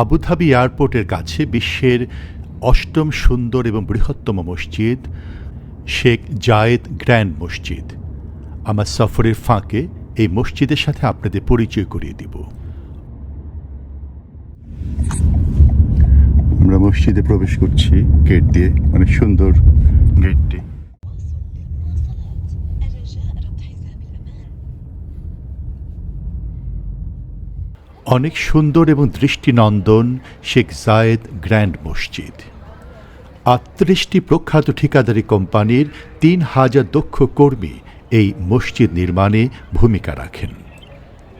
Abu Dhabi এয়ারপোর্টের কাছে বিশ্বের অষ্টম সুন্দর এবং বৃহত্তম মসজিদ, শেখ জায়েদ গ্র্যান্ড মসজিদ। আমার সফরের ফাঁকে এই মসজিদের সাথে আপনাদের পরিচয় করিয়ে দিব। আমরা মসজিদে প্রবেশ করছি, গেট দিয়ে, অনেক সুন্দর গেটটি। অনেক সুন্দর এবং দৃষ্টিনন্দন শেখ জায়েদ গ্র্যান্ড মসজিদ। আটত্রিশটি প্রখ্যাত ঠিকাদারি কোম্পানির তিন হাজার দক্ষ কর্মী এই মসজিদ নির্মাণে ভূমিকা রাখেন।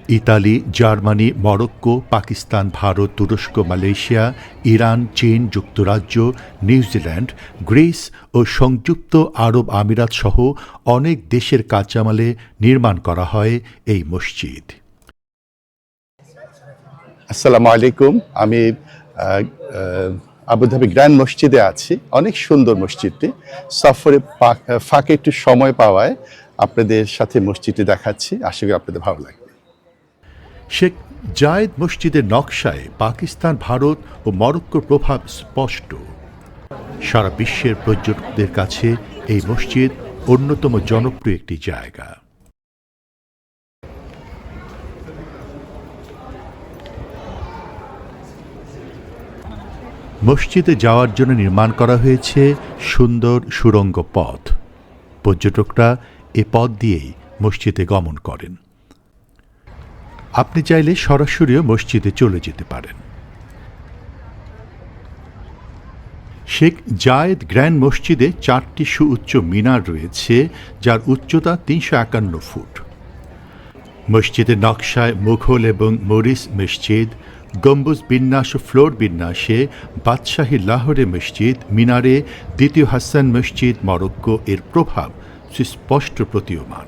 Italy, Germany, Morocco, Pakistan, Bharat, তুরস্ক, মালয়েশিয়া, ইরান, চীন, যুক্তরাজ্য, নিউজিল্যান্ড, গ্রিস ও সংযুক্ত আরব আমিরাত সহ অনেক দেশের কাঁচামালে নির্মাণ করা হয় এই মসজিদ। আসসালামু আলাইকুম। আমি আবুধাবি গ্র্যান্ড মসজিদে আছি। অনেক সুন্দর মসজিদটি। সফরে ফাঁকে একটু সময় পাওয়ায় আপনাদের সাথে মসজিদটি দেখাচ্ছি। আশা করি আপনাদের ভালো লাগবে। শেখ জায়েদ মসজিদের নকশায় পাকিস্তান, ভারত ও মরক্কোর প্রভাব স্পষ্ট। সারা বিশ্বের পর্যটকদের কাছে এই মসজিদ অন্যতম জনপ্রিয় একটি জায়গা। মসজিদে যাওয়ার জন্য নির্মাণ করা হয়েছে সুন্দর সুড়ঙ্গ পথ। পর্যটকরা এ পথ দিয়েই মসজিদে গমন করেন। আপনি চাইলে সরাসরিও মসজিদে চলে যেতে পারেন। শেখ জায়েদ গ্র্যান্ড মসজিদে চারটি সুউচ্চ মিনার রয়েছে, যার উচ্চতা তিনশো একান্ন ফুট। মসজিদের নকশায় মুঘল এবং মরিস মসজিদ, গম্বুজ বিন্যাস ও ফ্লোর বিন্যাসে বাদশাহী লাহোরে মসজিদ, মিনারে দ্বিতীয় হাসান মসজিদ, মরক্কো এর প্রভাব সুস্পষ্ট প্রতীয়মান।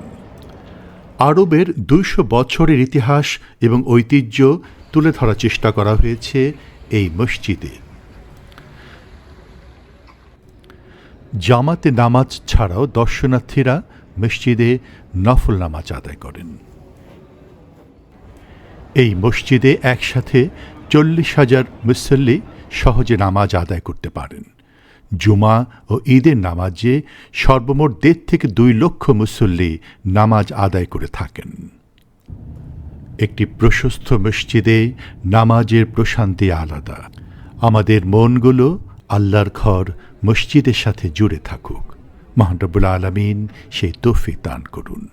আরবের দুইশো বছরের ইতিহাস এবং ঐতিহ্য তুলে ধরার চেষ্টা করা হয়েছে এই মসজিদে। জামাতে নামাজ ছাড়াও দর্শনার্থীরা মসজিদে নফল নামাজ আদায় করেন। এই মসজিদে একসাথে চল্লিশ হাজার মুসল্লি সহজে নামাজ আদায় করতে পারেন। জুমা ও ঈদের নামাজে সর্বমোট দেড় থেকে দুই লক্ষ মুসল্লি নামাজ আদায় করে থাকেন। একটি প্রশস্ত মসজিদে নামাজের প্রশান্তি আলাদা। আমাদের মনগুলো আল্লাহর ঘর মসজিদের সাথে জুড়ে থাকুক। মহানরবুল আলমিন সেই তৌফিক দান করুন।